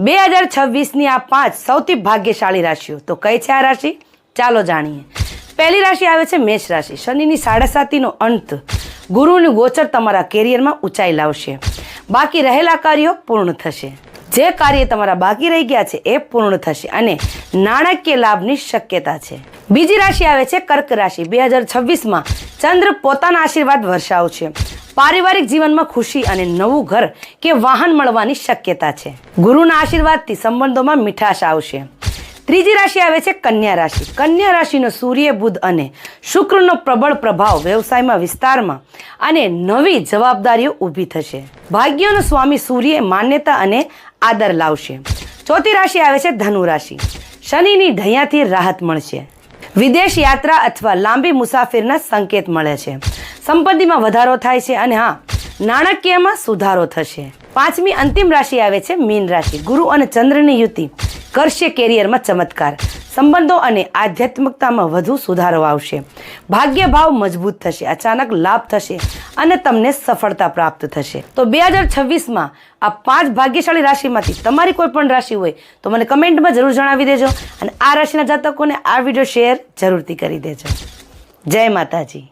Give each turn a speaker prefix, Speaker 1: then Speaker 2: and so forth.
Speaker 1: બે હજાર છવ્વીસની આ પાંચ સૌથી ભાગ્યશાળી રાશિઓ. તો કઈ છે આ રાશિ? ચાલો જાણીએ. પહેલી રાશિ આવે છે મેષ રાશિ. શનિની સાડાસાતીનો અંત. ગુરુનું ગોચર તમારા કેરિયરમાં ઊંચાઈ લાવશે. બાકી રહેલા કાર્યો પૂર્ણ થશે. જે કાર્ય તમારા બાકી રહી ગયા છે એ પૂર્ણ થશે અને નાણાકીય લાભની શક્યતા છે. બીજી રાશિ આવે છે કર્ક રાશિ. બે હજાર છવ્વીસમાં ચંદ્ર પોતાના આશીર્વાદ વર્ષાવશે. પારિવારિક જીવનમાં ખુશી અને નવું ઘર કે વાહન મળવાની શક્યતા છે. ગુરુના આશીર્વાદથી સંબંધોમાં મીઠાશ આવશે. ત્રીજી રાશિ આવે છે કન્યા રાશિ. કન્યા રાશિનો સૂર્ય, બુધ અને શુક્રનો પ્રબળ પ્રભાવ વ્યવસાયમાં વિસ્તારમાં અને નવી જવાબદારીઓ ઊભી થશે. ભાગ્યનો સ્વામી સૂર્ય માન્યતા અને આદર લાવશે. ચોથી રાશિ આવે છે ધનુ રાશિ. શનિની ઢૈયાથી રાહત મળશે. વિદેશ યાત્રા અથવા લાંબી મુસાફરીના સંકેત મળે છે. સંપત્તિમાં વધારો થાય છે અને હા, નાણાકીયમાં સુધારો થશે. પાંચમી અંતિમ રાશિ આવે છે મીન રાશિ. ગુરુ અને ચંદ્રની યુતિ કરશે કેરિયરમાં ચમત્કાર. સંબંધો અને આધ્યાત્મિકતામાં વધુ સુધારો આવશે. ભાગ્ય ભાવ મજબૂત થશે, અચાનક લાભ થશે અને તમને સફળતા પ્રાપ્ત થશે. તો બે હજાર છવ્વીસમાં આ પાંચ ભાગ્યશાળી રાશિમાંથી તમારી કોઈ પણ રાશિ હોય તો મને કમેન્ટમાં જરૂર જણાવી દેજો અને આ રાશિના જાતકોને આ વીડિયો શેર જરૂરથી કરી દેજો. જય માતાજી.